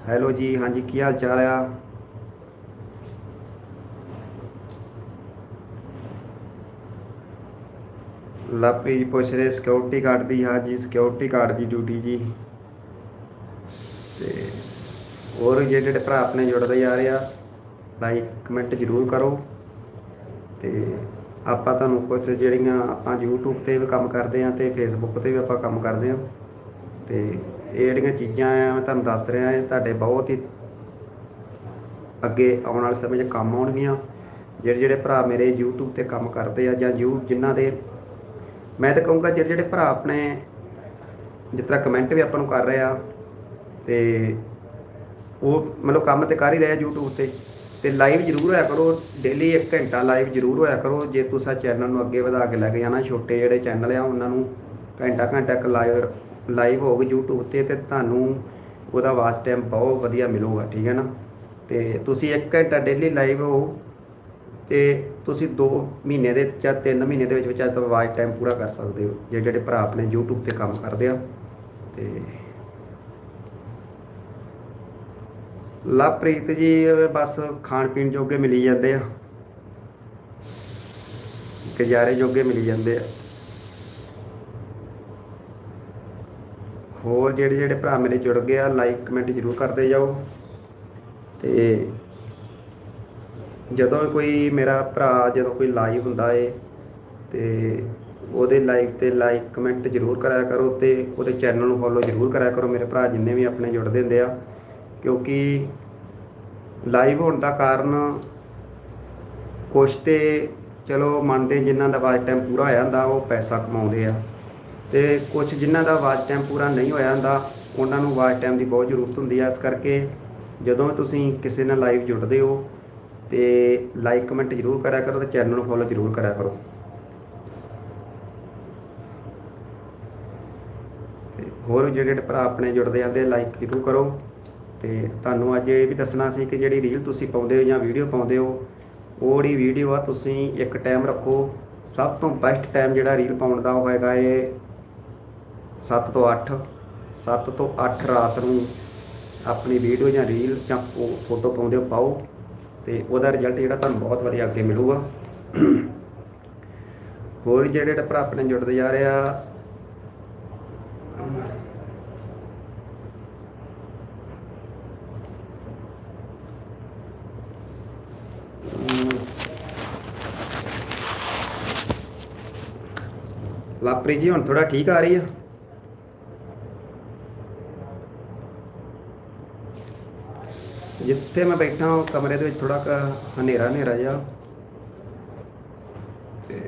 ਹੈਲੋ ਜੀ, ਹਾਂਜੀ, ਕੀ ਹਾਲ ਚਾਲ ਆ? ਲਾਪੀ ਜੀ ਪੁੱਛ ਰਹੇ ਸਿਕਿਉਰਿਟੀ ਗਾਰਡ ਦੀ, ਹਾਂਜੀ ਸਿਕਿਉਰਿਟੀ ਗਾਰਡ ਦੀ ਡਿਊਟੀ ਜੀ। ਤੇ ਹੋਰ ਜਿਹੜੇ ਜਿਹੜੇ ਭਰਾ ਆਪਣੇ ਜੁੜਦੇ ਜਾ ਰਹੇ ਆ ਲਾਈਕ ਕਮੈਂਟ ਜ਼ਰੂਰ ਕਰੋ ਤੇ ਆਪਾਂ ਤੁਹਾਨੂੰ ਕੁਝ ਜਿਹੜੀਆਂ ਆਪਾਂ YouTube ਤੇ ਵੀ ਕੰਮ ਕਰਦੇ ਆ ਤੇ Facebook ਤੇ ਵੀ ਆਪਾਂ ਕੰਮ ਕਰਦੇ ਆ ਤੇ ਇਹ ਜਿਹੜੀਆਂ ਚੀਜ਼ਾਂ ਆ, ਮੈਂ ਤੁਹਾਨੂੰ ਦੱਸ ਰਿਹਾ ਇਹ ਤੁਹਾਡੇ ਬਹੁਤ ਹੀ ਅੱਗੇ ਆਉਣ ਵਾਲੇ ਸਮੇਂ 'ਚ ਕੰਮ ਆਉਣਗੀਆਂ। ਜਿਹੜੇ ਜਿਹੜੇ ਭਰਾ ਮੇਰੇ YouTube ਤੇ ਕੰਮ ਕਰਦੇ ਆ ਜਾਂ ਯੂ ਜਿਨ੍ਹਾਂ ਦੇ, ਮੈਂ ਤਾਂ ਕਹੂੰਗਾ ਜਿਹੜੇ ਜਿਹੜੇ ਭਰਾ ਆਪਣੇ, ਜਿਸ ਤਰ੍ਹਾਂ ਕਮੈਂਟ ਵੀ ਆਪਾਂ ਨੂੰ ਕਰ ਰਹੇ ਆ ਤੇ ਉਹ ਮਤਲਬ ਕੰਮ ਤੇ ਕਰ ਹੀ ਰਿਹਾ YouTube ਤੇ ਤੇ ਲਾਈਵ ਜ਼ਰੂਰ ਹੋਇਆ ਕਰੋ ਡੇਲੀ 1 ਘੰਟਾ ਲਾਈਵ ਜ਼ਰੂਰ ਹੋਇਆ ਕਰੋ, ਜੇ ਤੁਸੀਂ ਚੈਨਲ ਨੂੰ ਅੱਗੇ ਵਧਾ ਕੇ ਲੈ ਕੇ ਜਾਣਾ, ਛੋਟੇ ਜਿਹੜੇ ਚੈਨਲ ਆ, ਉਹਨਾਂ ਨੂੰ ਘੰਟਾ ਘੰਟਾ ਇੱਕ ਲਾਈਵ ਲਾਈਵ ਹੋਊਗੀ YouTube ਤੇ ਤੇ ਤੁਹਾਨੂੰ ਉਹਦਾ ਵਾਚ ਟਾਈਮ ਬਹੁਤ ਵਧੀਆ ਮਿਲੂਗਾ, ਠੀਕ ਹੈ ਨਾ? ਤੇ ਤੁਸੀਂ 1 ਘੰਟਾ ਡੇਲੀ ਲਾਈਵ ਹੋ, ਤੇ ਤੁਸੀਂ 2 ਮਹੀਨੇ ਦੇ ਜਾਂ 3 ਮਹੀਨੇ ਦੇ ਵਿੱਚ ਵਿੱਚ ਆਪਣਾ ਵਾਚ ਟਾਈਮ ਪੂਰਾ ਕਰ ਸਕਦੇ ਹੋ, ਜਿਹੜੇ ਜਿਹੜੇ ਭਰਾ ਆਪਣੇ YouTube ਤੇ ਕੰਮ ਕਰਦੇ ਆ, ਤੇ ਲਵਪ੍ਰੀਤ ਜੀ ਬਸ ਖਾਣ ਪੀਣ ਜੋਗੇ ਮਿਲੀ ਜਾਂਦੇ ਆ। ਗੁਜ਼ਾਰੇ ਜੋਗੇ ਮਿਲੀ ਜਾਂਦੇ ਆ। ਹੋਰ ਜਿਹੜੇ ਜਿਹੜੇ ਭਰਾ ਮੇਰੇ ਜੁੜ ਗਏ ਆ ਲਾਈਕ ਕਮੈਂਟ ਜ਼ਰੂਰ ਕਰਦੇ ਜਾਓ। ਤੇ ਜਦੋਂ ਕੋਈ ਮੇਰਾ ਭਰਾ, ਜਦੋਂ ਕੋਈ ਲਾਈਵ ਹੁੰਦਾ ਏ, ਤੇ ਉਹਦੇ ਲਾਈਵ ਤੇ ਲਾਈਕ ਕਮੈਂਟ ਜ਼ਰੂਰ ਕਰਿਆ ਕਰੋ ਤੇ ਉਹਦੇ ਚੈਨਲ ਨੂੰ ਫੋਲੋ ਜ਼ਰੂਰ ਕਰਿਆ ਕਰੋ। ਮੇਰੇ ਭਰਾ ਜਿੰਨੇ ਵੀ ਆਪਣੇ ਜੁੜਦੇ ਹੁੰਦੇ ਆ ਕਿਉਂਕਿ ਲਾਈਵ ਹੋਣ ਦਾ ਕਾਰਨ ਕੁਛ ਤੇ ਚਲੋ ਮੰਨਦੇ ਜਿਨ੍ਹਾਂ ਦਾ ਵਾਚ ਟਾਈਮ ਪੂਰਾ ਹੋਇਆ ਹੁੰਦਾ, ਉਹ ਪੈਸਾ ਕਮਾਉਂਦੇ ਆ। ਤੇ ਕੁਝ ਜਿਨ੍ਹਾਂ ਦਾ ਵਾਚ ਟਾਈਮ ਪੂਰਾ ਨਹੀਂ ਹੋਇਆ ਹੁੰਦਾ, ਉਹਨਾਂ ਨੂੰ ਵਾਚ ਟਾਈਮ ਦੀ ਬਹੁਤ ਜ਼ਰੂਰਤ ਹੁੰਦੀ ਆ। ਇਸ ਕਰਕੇ ਜਦੋਂ ਤੁਸੀਂ ਕਿਸੇ ਨਾਲ ਲਾਈਵ ਜੁੜਦੇ ਹੋ ਤੇ ਲਾਈਕ ਕਮੈਂਟ ਜ਼ਰੂਰ ਕਰਿਆ ਕਰੋ ਤੇ ਚੈਨਲ ਨੂੰ ਫੋਲੋ ਜ਼ਰੂਰ ਕਰਿਆ ਕਰੋ। ਤੇ ਹੋਰ ਜਿਹੜੇ ਜਿਹੜੇ ਭਰਾ ਆਪਣੇ ਜੁੜਦੇ ਜਾਂਦੇ ਲਾਈਕ ਜ਼ਰੂਰ ਕਰੋ। ਤੇ ਤੁਹਾਨੂੰ ਅੱਜ ਇਹ ਵੀ ਦੱਸਣਾ ਸੀ ਕਿ ਜਿਹੜੀ ਰੀਲ ਤੁਸੀਂ ਪਾਉਂਦੇ ਹੋ ਜਾਂ ਵੀਡੀਓ ਪਾਉਂਦੇ ਹੋ ਉਹ ਜਿਹੜੀ ਵੀਡੀਓ ਆ ਤੁਸੀਂ ਇੱਕ ਟਾਈਮ ਰੱਖੋ। ਸਭ ਤੋਂ ਬੈਸਟ ਟਾਈਮ ਜਿਹੜਾ ਰੀਲ ਪਾਉਣ ਦਾ ਉਹ ਹੈਗਾ ਏ 7 ਤੋਂ 8 7 ਤੋਂ 8 ਰਾਤ ਨੂੰ ਆਪਣੀ ਵੀਡੀਓ ਜਾਂ ਰੀਲ ਜਾਂ ਫੋਟੋ ਪਾਉਂਦੇ ਹੋ, ਪਾਓ ਤੇ ਉਹਦਾ ਰਿਜ਼ਲਟ ਜਿਹੜਾ ਤੁਹਾਨੂੰ ਬਹੁਤ ਵਧੀਆ ਅੱਗੇ ਮਿਲੂਗਾ। ਹੋਰ ਜਿਹੜੇ ਜਿਹੜੇ ਭਰਾ ਆਪਣੇ ਜੁੜਦੇ ਜਾ ਰਹੇ ਆ ਲਾਪਰੀ ਜੀ, ਹੁਣ ਥੋੜਾ ਠੀਕ ਆ ਰਹੀ ਆ। ਜਿੱਥੇ ਮੈਂ ਬੈਠਾ ਹਾਂ ਕਮਰੇ ਦੇ ਵਿੱਚ ਥੋੜਾ ਹਨੇਰਾ ਹਨੇਰਾ ਜਿਹਾ। ਤੇ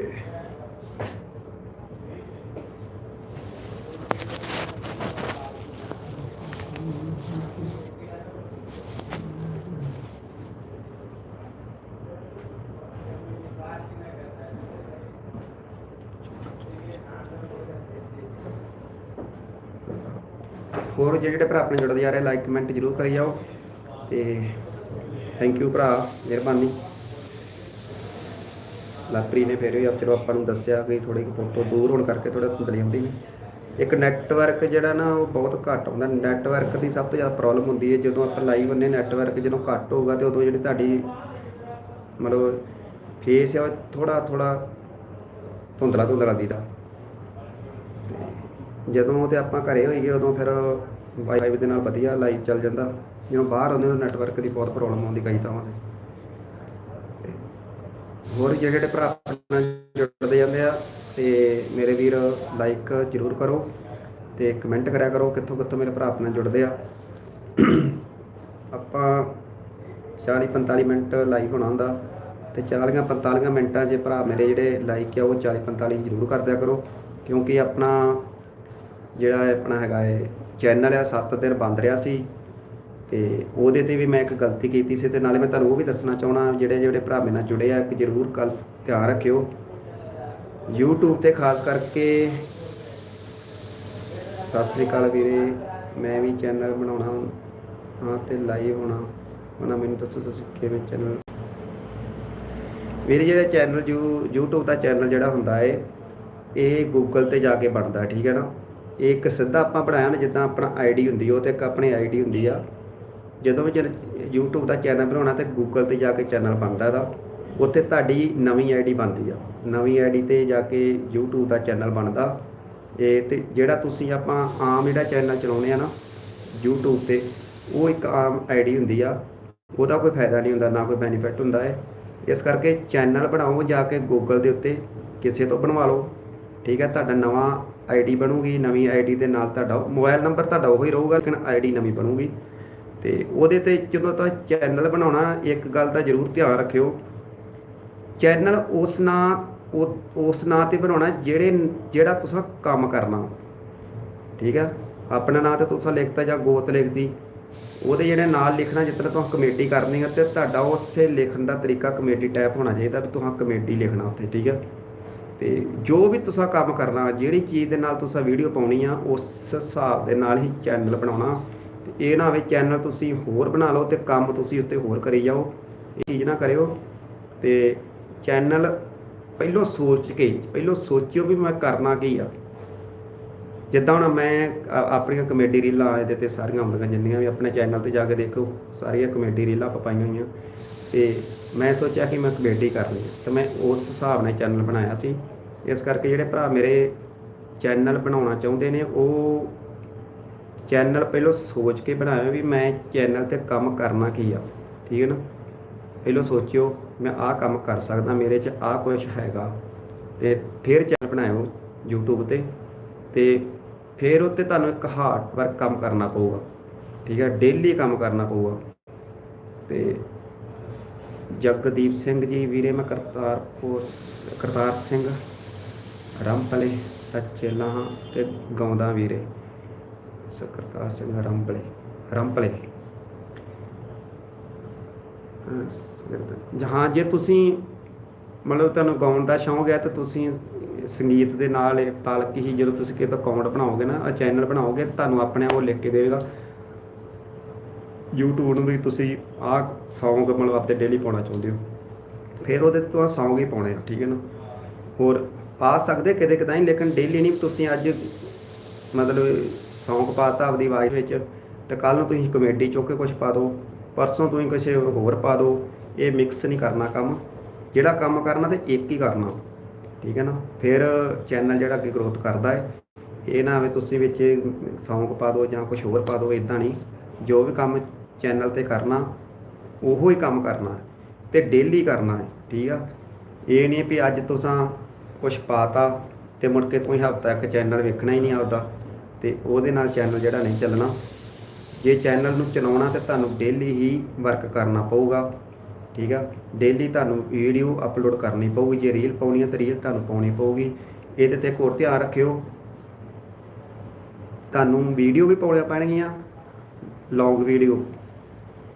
ਹੋਰ ਜਿਹੜੇ ਭਰਾ ਆਪਣੇ ਜੁੜਦੇ ਜਾ ਰਹੇ ਲਾਈਕ ਕਮੈਂਟ ਜਰੂਰ ਕਰੀ ਜਾਓ ਤੇ ਥੈਂਕ ਯੂ ਭਰਾ, ਮਿਹਰਬਾਨੀ। ਲਾਪਰੀ ਨੇ ਫਿਰ ਵੀ ਆਪ ਚਲੋ ਆਪਾਂ ਨੂੰ ਦੱਸਿਆ ਕਿ ਥੋੜੀ ਜਿਹੀ ਫੋਟੋ ਦੂਰ ਹੋਣ ਕਰਕੇ ਥੋੜਾ ਧੁੰਦਲੀ ਆਉਂਦੀ ਹੈ ਇੱਕ ਨੈਟਵਰਕ ਜਿਹੜਾ ਨਾ, ਉਹ ਬਹੁਤ ਘੱਟ ਹੁੰਦਾ। ਨੈਟਵਰਕ ਦੀ ਸਭ ਤੋਂ ਜ਼ਿਆਦਾ ਪ੍ਰੋਬਲਮ ਹੁੰਦੀ ਹੈ, ਜਦੋਂ ਆਪਾਂ ਲਾਈਵ ਹੁੰਨੇ ਨੈਟਵਰਕ ਜਦੋਂ ਘੱਟ ਹੋਊਗਾ ਤੇ ਉਦੋਂ ਜਿਹੜੀ ਤੁਹਾਡੀ ਮਤਲਬ ਫੇਸ ਆ ਥੋੜਾ ਥੋੜਾ ਧੁੰਦਲਾ ਧੁੰਦਲਾ ਦੀਦਾ। ਜਦੋਂ ਤੇ ਆਪਾਂ ਘਰੇ ਹੋਈਏ, ਉਦੋਂ ਫਿਰ ਵਾਈਫਾਈ ਦੇ ਨਾਲ ਵਧੀਆ ਲਾਈਵ ਚੱਲ ਜਾਂਦਾ। ਜਦੋਂ ਬਾਹਰ ਹੁੰਦੇ ਨੈਟਵਰਕ ਦੀ ਬਹੁਤ ਪ੍ਰੋਬਲਮ ਆਉਂਦੀ ਕਈ ਥਾਵਾਂ ਤੇ। ਤੇ ਹੋਰ ਜਿਹੜੇ ਜਿਹੜੇ ਭਰਾ ਆਪਣਾ ਜੁੜਦੇ ਜਾਂਦੇ ਆ, ਤੇ ਮੇਰੇ ਵੀਰ ਲਾਈਕ ਜਰੂਰ ਕਰੋ ਤੇ ਕਮੈਂਟ ਕਰਿਆ ਕਰੋ ਕਿੱਥੋਂ ਕਿੱਥੋਂ ਮੇਰੇ ਭਰਾ ਆਪਣਾ ਜੁੜਦੇ ਆ। ਆਪਾਂ 40 45 ਮਿੰਟ ਲਾਈਵ ਹੋਣਾ ਹੁੰਦਾ ਤੇ 40 45 ਮਿੰਟਾਂ 'ਚ ਭਰਾ ਮੇਰੇ ਜਿਹੜੇ ਲਾਈਕ ਆ, ਉਹ 40 45 ਜਰੂਰ ਕਰ ਦਿਆ ਕਰੋ। ਕਿਉਂਕਿ ਆਪਣਾ ਜਿਹੜਾ ਇਹ ਆਪਣਾ ਹੈਗਾ ਹੈ ਚੈਨਲ ਆ 7 ਦਿਨ ਬੰਦ ਰਿਹਾ ਸੀ ਤੇ ਉਹਦੇ ਤੇ ਵੀ ਮੈਂ ਇੱਕ ਗਲਤੀ ਕੀਤੀ ਸੀ ਤੇ ਨਾਲੇ ਮੈਂ ਤੁਹਾਨੂੰ ਉਹ ਵੀ ਦੱਸਣਾ ਚਾਹਣਾ ਜਿਹੜੇ ਜਿਹੜੇ ਭਰਾ ਮੇਰੇ ਨਾਲ ਜੁੜੇ ਆ ਕਿ ਜਰੂਰ ਕੱਲ ਧਿਆਨ ਰੱਖਿਓ। YouTube ਤੇ ਖਾਸ ਕਰਕੇ ਸਤਿ ਸ੍ਰੀ ਅਕਾਲ ਵੀਰੇ, ਮੈਂ ਵੀ ਚੈਨਲ ਬਣਾਉਣਾ ਹਾਂ ਤੇ ਲਾਈਵ ਹੋਣਾ। ਹੋਣਾ ਮੈਨੂੰ ਦੱਸੋ ਤੁਸੀਂ ਕਿਵੇਂ ਚੈਨਲ? ਵੀਰੇ ਜਿਹੜਾ ਚੈਨਲ YouTube ਦਾ ਚੈਨਲ ਜਿਹੜਾ ਹੁੰਦਾ ਏ, ਇਹ Google ਤੇ ਜਾ ਕੇ ਬਣਦਾ, ਠੀਕ ਹੈ ਨਾ? ਇਹ ਇੱਕ ਸਿੱਧਾ ਆਪਾਂ ਬਣਾਇਆ ਨਾ ਜਿੱਦਾਂ ਆਪਣਾ ਆਈਡੀ ਹੁੰਦੀ ਉਹ ਤੇ ਇੱਕ ਆਪਣੀ ਆਈਡੀ ਹੁੰਦੀ ਆ। ਜਦੋਂ ਵੀ ਜਦ YouTube ਦਾ ਚੈਨਲ ਬਣਾਉਣਾ ਤੇ Google ਤੇ ਜਾ ਕੇ ਚੈਨਲ ਬਣਦਾ ਇਹਦਾ, ਉੱਥੇ ਤੁਹਾਡੀ ਨਵੀਂ ਆਈਡੀ ਬਣਦੀ ਆ। ਨਵੀਂ ਆਈਡੀ ਤੇ ਜਾ ਕੇ YouTube ਦਾ ਚੈਨਲ ਬਣਦਾ। ਇਹ ਤੇ ਜਿਹੜਾ ਤੁਸੀਂ ਆਪਾਂ ਆਮ ਜਿਹੜਾ ਚੈਨਲ ਚਲਾਉਂਦੇ ਆ ਨਾ, YouTube ਤੇ, ਉਹ ਇੱਕ ਆਮ ਆਈਡੀ ਹੁੰਦੀ ਆ। ਉਹਦਾ ਕੋਈ ਫਾਇਦਾ ਨਹੀਂ ਹੁੰਦਾ, ਨਾ ਕੋਈ ਬੈਨੀਫਿਟ ਹੁੰਦਾ ਹੈ ਇਸ ਕਰਕੇ ਚੈਨਲ ਬਣਾਓ, ਜਾ ਕੇ Google ਦੇ ਉੱਤੇ, ਕਿਸੇ ਤੋਂ ਬਣਵਾ ਲਓ। ਠੀਕ ਹੈ ਤੁਹਾਡਾ ਨਵਾਂ ਆਈਡੀ ਬਣੂਗੀ, ਨਵੀਂ ਆਈਡੀ ਦੇ ਨਾਲ ਤੁਹਾਡਾ ਮੋਬਾਈਲ ਨੰਬਰ ਤੁਹਾਡਾ ਉਹੀ ਰਹੂਗਾ, ਲੇਕਿਨ ਆਈਡੀ ਨਵੀਂ ਬਣੂਗੀ। ਤੇ ਉਹਦੇ ਤੇ ਜਦੋਂ ਤਾਂ ਚੈਨਲ ਬਣਾਉਣਾ, ਇੱਕ ਗੱਲ ਦਾ ਜ਼ਰੂਰ ਧਿਆਨ ਰੱਖਿਓ। ਚੈਨਲ ਉਸ ਨਾਂ, ਉਹ- ਉਸ ਨਾਂ ਤੇ ਬਣਾਉਣਾ ਜਿਹੜੇ, ਜਿਹੜਾ ਤੁਸੀਂ ਕੰਮ ਕਰਨਾ। ਠੀਕ ਹੈ ਆਪਣਾ ਨਾਂ ਤੇ ਤੁਸੀਂ ਲਿਖਤਾ ਜਾਂ ਗੋਤ ਲਿਖਦੀ ਉਹਦੇ ਜਿਹੜੇ ਨਾਲ ਲਿਖਣਾ, ਜਿਸ ਤਰ੍ਹਾਂ ਤੁਸੀਂ ਕਮੇਟੀ ਕਰਨੀ ਹੈ ਤੇ ਤੁਹਾਡਾ ਉੱਥੇ ਲਿਖਣ ਦਾ ਤਰੀਕਾ ਕਮੇਟੀ ਟਾਈਪ ਹੋਣਾ ਚਾਹੀਦਾ ਵੀ ਤੁਸੀਂ ਕਮੇਟੀ ਲਿਖਣਾ ਉੱਥੇ, ਠੀਕ ਹੈ ਤੇ ਜੋ ਵੀ ਤੁਸੀਂ ਕੰਮ ਕਰਨਾ, ਜਿਹੜੀ ਚੀਜ਼ ਦੇ ਨਾਲ ਤੁਸੀਂ ਵੀਡੀਓ ਪਾਉਣੀ ਆ, ਉਸ ਹਿਸਾਬ ਦੇ ਨਾਲ ਹੀ ਚੈਨਲ ਬਣਾਉਣਾ। ਤੇ ਇਹ ਨਾ ਹੋਵੇ ਚੈਨਲ ਤੁਸੀਂ ਹੋਰ ਬਣਾ ਲਓ ਤੇ ਕੰਮ ਤੁਸੀਂ ਉੱਤੇ ਹੋਰ ਕਰੀ ਜਾਓ। ਇਹ ਚੀਜ਼ ਨਾ ਕਰਿਓ। ਤੇ ਚੈਨਲ ਪਹਿਲਾਂ ਸੋਚ ਕੇ, ਪਹਿਲਾਂ ਸੋਚਿਓ ਵੀ ਮੈਂ ਕਰਨਾ ਕੀ ਆ। ਜਿੱਦਾਂ ਹੁਣ ਮੈਂ ਆਪਣੀਆਂ ਕਮੇਡੀ ਰੀਲਾਂ ਇਹਦੇ ਤੇ ਸਾਰੀਆਂ ਆਉਂਦੀਆਂ ਜਿੰਨੀਆਂ ਵੀ ਆਪਣੇ ਚੈਨਲ ਤੇ ਜਾ ਕੇ ਦੇਖੋ, ਸਾਰੀਆਂ ਕਮੇਡੀ ਰੀਲਾਂ ਆਪਾਂ ਪਾਈਆਂ ਹੋਈਆਂ। ਤੇ ਮੈਂ ਸੋਚਿਆ ਕਿ ਮੈਂ ਕਮੇਡੀ ਕਰਨੀ ਹੈ ਤੇ ਮੈਂ ਉਸ ਹਿਸਾਬ ਨਾਲ ਚੈਨਲ ਬਣਾਇਆ ਸੀ। ਇਸ ਕਰਕੇ ਜਿਹੜੇ ਭਰਾ ਮੇਰੇ ਚੈਨਲ ਬਣਾਉਣਾ ਚਾਹੁੰਦੇ ਨੇ, ਉਹ ਚੈਨਲ ਪਹਿਲਾਂ ਸੋਚ ਕੇ ਬਣਾਇਓ ਵੀ ਮੈਂ ਚੈਨਲ ਤੇ ਕੰਮ ਕਰਨਾ ਕੀ ਆ, ਠੀਕ ਹੈ ਨਾ? ਪਹਿਲਾਂ ਸੋਚਿਓ, ਮੈਂ ਆਹ ਕੰਮ ਕਰ ਸਕਦਾ, ਮੇਰੇ 'ਚ ਆਹ ਕੁਝ ਹੈਗਾ। ਤੇ ਫਿਰ ਚੈਨਲ ਬਣਾਇਓ YouTube ਤੇ ਤੇ ਫਿਰ ਉੱਤੇ ਤੁਹਾਨੂੰ ਇੱਕ ਹਾਰਡ ਵਰਕ ਕੰਮ ਕਰਨਾ ਪਊਗਾ, ਠੀਕ ਹੈ? ਡੇਲੀ ਕੰਮ ਕਰਨਾ ਪਊਗਾ। ਤੇ ਜਗਦੀਪ ਸਿੰਘ ਜੀ, ਵੀਰੇ ਮੈਂ ਕਰਤਾਰਪੁਰ, ਕਰਤਾਰ ਸਿੰਘ। ਰੰਪਲੇ ਦਾ ਚੇਲਾ ਹਾਂ ਤੇ ਗਾਉਂਦਾ ਵੀਰੇ। ਸਕਰਤਾਰ ਸਿੰਘ ਰੰਪਲੇ ਰੰਪਲੇ ਜਹਾਂ ਜੇ ਤੁਸੀਂ ਮਤਲਬ ਤੁਹਾਨੂੰ ਗਾਉਣ ਦਾ ਸ਼ੌਂਕ ਹੈ ਤਾਂ ਤੁਸੀਂ ਸੰਗੀਤ ਦੇ ਨਾਲ ਤਾਲਕ ਹੀ ਜਦੋਂ ਤੁਸੀਂ ਕਿਤੇ ਅਕਾਊਂਟ ਬਣਾਓਗੇ ਨਾ ਆ ਚੈਨਲ ਬਣਾਓਗੇ, ਤੁਹਾਨੂੰ ਆਪਣੇ ਆਪ ਉਹ ਲਿਖ ਕੇ ਦੇਵੇਗਾ। YouTube ਨੂੰ ਵੀ ਤੁਸੀਂ ਆਹ ਸੌਂਗ ਮਤਲਬ ਆਪਣੇ ਡੇਲੀ ਪਾਉਣਾ ਚਾਹੁੰਦੇ ਹੋ। ਫਿਰ ਉਹਦੇ ਤੋਂ ਸੌਂਗ ਹੀ ਪਾਉਣੇ ਆ, ਠੀਕ ਹੈ ਨਾ? ਹੋਰ ਪਾ ਸਕਦੇ, ਕਿਤੇ ਕਿਤਾਈ ਲੇਕਿਨ ਡੇਲੀ ਨਹੀਂ, ਤੁਸੀਂ ਅੱਜ ਮਤਲਬ ਸੌਂਗ ਪਾਤਾ ਆਪਦੀ ਆਵਾਜ਼ ਵਿੱਚ, ਤੇ ਕੱਲ ਨੂੰ ਤੁਸੀਂ ਕਮੇਡੀ ਚੁੱਕ ਕੇ ਕੁਝ ਪਾ ਦਿਓ, ਪਰਸੋਂ ਤੁਸੀਂ ਕੁਝ ਹੋਰ ਪਾ ਦਿਓ, ਇਹ ਮਿਕਸ ਨਹੀਂ ਕਰਨਾ ਕੰਮ, ਜਿਹੜਾ ਕੰਮ ਕਰਨਾ ਤੇ ਇੱਕ ਹੀ ਕਰਨਾ, ਠੀਕ ਹੈ ਨਾ? ਫਿਰ ਚੈਨਲ ਜਿਹੜਾ ਅੱਗੇ ਗਰੋਥ ਕਰਦਾ ਹੈ, ਇਹ ਨਾ ਹੋਵੇ ਤੁਸੀਂ ਵਿੱਚ ਸੌਂਗ ਪਾ ਦਿਓ ਜਾਂ ਕੁਝ ਹੋਰ ਪਾ ਦਿਓ ਇਦਾਂ ਨਹੀਂ, ਜੋ ਵੀ ਕੰਮ ਚੈਨਲ ਤੇ ਕਰਨਾ, ਉਹੋ ਹੀ ਕੰਮ ਕਰਨਾ ਹੈ, ਤੇ ਡੇਲੀ ਕਰਨਾ ਹੈ, ਠੀਕ ਆ? ਇਹ ਨਹੀਂ ਵੀ ਅੱਜ ਤੁਸੀਂ ਕੁਝ ਪਾਤਾ ਤੇ ਮੁੜ ਕੇ ਤੁਸੀਂ ਹਫਤਾ ਇੱਕ ਚੈਨਲ ਵੇਖਣਾ ਹੀ ਨਹੀਂ ਆਪਦਾ। ਤੇ ਉਹਦੇ ਨਾਲ ਚੈਨਲ ਜਿਹੜਾ ਨਹੀਂ ਚੱਲਣਾ। ਜੇ ਚੈਨਲ ਨੂੰ ਚਲਾਉਣਾ ਤੇ ਤੁਹਾਨੂੰ ਡੇਲੀ ਹੀ ਵਰਕ ਕਰਨਾ ਪਊਗਾ। ਠੀਕ ਆ? ਡੇਲੀ ਤੁਹਾਨੂੰ ਵੀਡੀਓ ਅਪਲੋਡ ਕਰਨੀ ਪਊਗੀ। ਜੇ ਰੀਲ ਪਾਉਣੀ ਹੈ ਤਾਂ ਰੀਲ ਤੁਹਾਨੂੰ ਪਾਉਣੀ ਪਊਗੀ। ਇਹਦੇ ਤੇ ਹੋਰ ਧਿਆਨ ਰੱਖਿਓ। ਤੁਹਾਨੂੰ ਵੀਡੀਓ ਵੀ ਪਾਉਣੀਆਂ ਪੈਣਗੀਆਂ। ਲੌਂਗ ਵੀਡੀਓ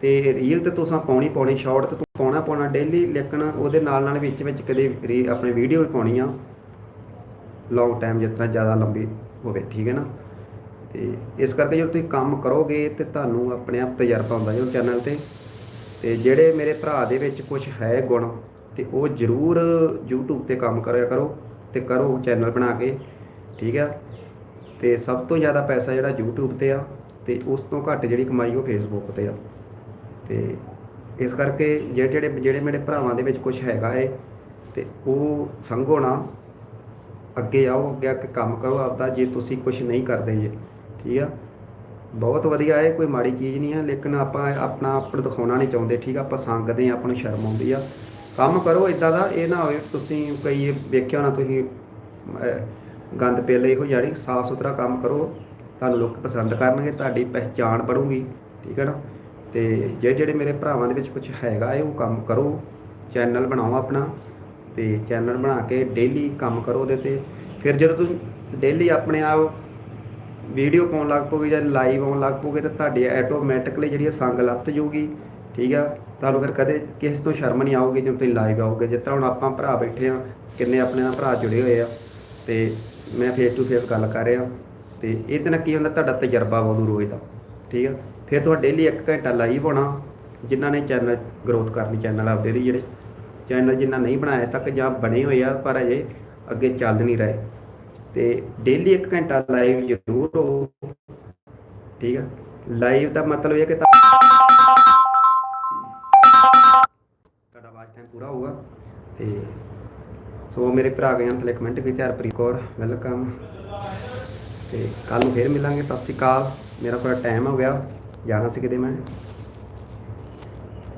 ਤੇ ਰੀਲ ਤੇ ਤੁਸੀਂ ਪਾਉਣੀ ਪਾਉਣੀ ਸ਼ਾਰਟ ਤੇ ਪਾਉਣਾ ਪਾਉਣਾ ਡੇਲੀ ਲੇਕਿਨ ਉਹਦੇ ਨਾਲ ਨਾਲ ਵਿੱਚ ਵਿੱਚ ਕਦੇ ਰੀ- ਆਪਣੇ ਵੀਡੀਓ ਵੀ ਪਾਉਣੀ ਆ। ਲੌਂਗ ਟਾਈਮ ਜਿਸ ਤਰ੍ਹਾਂ ਜ਼ਿਆਦਾ ਲੰਬੀ ਹੋਵੇ, ਠੀਕ ਹੈ ਨਾ? ਤੇ ਇਸ ਕਰਕੇ ਜਦੋਂ ਤੁਸੀਂ ਕੰਮ ਕਰੋਗੇ ਤੇ ਤੁਹਾਨੂੰ ਆਪਣੇ ਆਪ ਤਜਰਬਾ ਹੁੰਦਾ ਜੋ ਚੈਨਲ ਤੇ। ਤੇ ਜਿਹੜੇ ਮੇਰੇ ਭਰਾ ਦੇ ਵਿੱਚ ਕੁਝ ਹੈ ਗੁਣ ਤੇ ਉਹ ਜ਼ਰੂਰ YouTube ਤੇ ਕੰਮ ਕਰਿਆ ਕਰੋ ਤੇ ਕਰੋ ਚੈਨਲ ਬਣਾ ਕੇ, ਠੀਕ ਆ? ਤੇ ਸਭ ਤੋਂ ਜ਼ਿਆਦਾ ਪੈਸਾ ਜਿਹੜਾ YouTube ਤੇ ਆ ਤੇ ਉਸ ਤੋਂ ਘੱਟ ਜਿਹੜੀ ਕਮਾਈ ਉਹ Facebook ਤੇ ਆ। ਤੇ ਇਸ ਕਰਕੇ ਜਿਹੜੇ ਜਿਹੜੇ ਜਿਹੜੇ ਮੇਰੇ ਭਰਾਵਾਂ ਦੇ ਵਿੱਚ ਕੁਝ ਹੈਗਾ ਏ ਤੇ ਉਹ ਸੰਘੋ ਨਾ ਅੱਗੇ ਆਓ ਅੱਗੇ ਆ ਕੇ ਕੰਮ ਕਰੋ ਆਪਦਾ ਜੇ ਤੁਸੀਂ ਕੁਝ ਨਹੀਂ ਕਰਦੇ ਜੇ ਠੀਕ ਆ? ਬਹੁਤ ਵਧੀਆ ਹੈ ਕੋਈ ਮਾੜੀ ਚੀਜ਼ ਨਹੀਂ ਹੈ ਲੇਕਿਨ ਆਪਾਂ ਆਪਣਾ ਆਪ ਦਿਖਾਉਣਾ ਨਹੀਂ ਚਾਹੁੰਦੇ ਠੀਕ ਆ? ਆਪਾਂ ਸੰਗਦੇ ਆ ਆਪਾਂ ਨੂੰ ਸ਼ਰਮ ਆਉਂਦੀ ਆ। ਕੰਮ ਕਰੋ ਇਦਾਂ ਦਾ ਇਹ ਨਾ ਹੋਵੇ ਤੁਸੀਂ ਕਈ ਵੇਖਿਆ ਹੋਣਾ ਤੁਸੀਂ ਅਹ, ਗੰਦ ਪੇਲੇ ਹੋ ਜਾਣੀ ਸਾਫ਼ ਸੁਥਰਾ ਕੰਮ ਕਰੋ ਤੁਹਾਨੂੰ ਲੋਕ ਪਸੰਦ ਕਰਨਗੇ ਤੁਹਾਡੀ ਪਹਿਚਾਣ ਬਣੂਗੀ ਠੀਕ ਹੈ ਨਾ? ਤੇ ਜਿਹੜੇ ਜਿਹੜੇ ਮੇਰੇ ਭਰਾਵਾਂ ਦੇ ਵਿੱਚ ਕੁਝ ਹੈਗਾ ਹੈ ਉਹ ਕੰਮ ਕਰੋ, ਚੈਨਲ ਬਣਾਓ ਆਪਣਾ ਤੇ ਚੈਨਲ ਬਣਾ ਕੇ ਡੇਲੀ ਕੰਮ ਕਰੋ ਉਹਦੇ ਤੇ। ਫਿਰ ਜਦੋਂ ਤੁਸੀਂ ਡੇਲੀ ਆਪਣੇ ਆਪ ਵੀਡੀਓ ਪਾਉਣ ਲੱਗ ਪੋਗੇ ਜਾਂ ਲਾਈਵ ਆਉਣ ਲੱਗ ਪੋਗੇ ਤਾਂ ਤੁਹਾਡੀ ਆਟੋਮੈਟਿਕਲੀ ਜਿਹੜੀ ਇਹ ਸੰਗ ਲੱਤ ਜਾਊਗੀ, ਠੀਕ ਆ? ਤੁਹਾਨੂੰ ਫਿਰ ਕਦੇ ਕਿਸੇ ਤੋਂ ਸ਼ਰਮ ਨਹੀਂ ਆਊਗੀ ਜਦੋਂ ਤੁਸੀਂ ਲਾਈਵ ਆਓਗੇ। ਜਿਸ ਤਰ੍ਹਾਂ ਹੁਣ ਆਪਾਂ ਭਰਾ ਬੈਠੇ ਆ, ਕਿੰਨੇ ਆਪਣੇ ਨਾਲ ਭਰਾ ਜੁੜੇ ਹੋਏ ਆ ਤੇ ਮੈਂ ਫੇਸ ਟੂ ਫੇਸ ਗੱਲ ਕਰ ਰਿਹਾ ਤੇ ਇਹਦੇ ਨਾਲ ਕੀ ਹੁੰਦਾ? ਤੁਹਾਡਾ ਤਜਰਬਾ ਬਹੁਤ ਰੋਜ਼ ਦਾ ਠੀਕ ਆ? ਫਿਰ ਤੁਹਾਡਾ ਡੇਲੀ 1 ਘੰਟਾ ਲਾਈਵ ਹੋਣਾ, ਜਿਨ੍ਹਾਂ ਨੇ ਚੈਨਲ ਗਰੋਥ ਕਰਨੀ ਚੈਨਲ ਆਪਦੇ ਦੀ ਜਿਹੜੇ ਚੈਨਲ ਜਿਨ੍ਹਾਂ ਨਹੀਂ ਬਣਾਇਆ ਤੱਕ ਜਾਂ ਬਣੇ ਹੋਏ ਆ, ਪਰ ਅਜੇ ਅੱਗੇ ਚੱਲ ਨਹੀਂ ਰਹੇ। ਤੇ ਡੇਲੀ 1 ਘੰਟਾ ਲਾਈਵ ਜ਼ਰੂਰ ਹੋ। ਠੀਕ ਆ? ਲਾਈਵ ਦਾ ਮਤਲਬ ਇਹ ਕਿ ਤੁਹਾਡਾ ਵਾਚ ਟਾਈਮ ਪੂਰਾ ਹੋਊਗਾ। ਤੇ ਸੋ ਮੇਰੇ ਭਰਾ ਗਏ ਹਨ ਥੱਲੇ ਕਮੈਂਟ ਕੀਤੀ, ਹਰਪ੍ਰੀਤ ਕੌਰ ਵੈਲਕਮ ਤੇ ਕੱਲ ਨੂੰ ਫੇਰ ਮਿਲਾਂਗੇ, ਸਤਿ ਸ਼੍ਰੀ ਅਕਾਲ। ਮੇਰਾ ਥੋੜਾ ਟਾਈਮ ਹੋ ਗਿਆ। ਜਾਣਾ ਸੀ ਕਿਤੇ ਮੈਂ?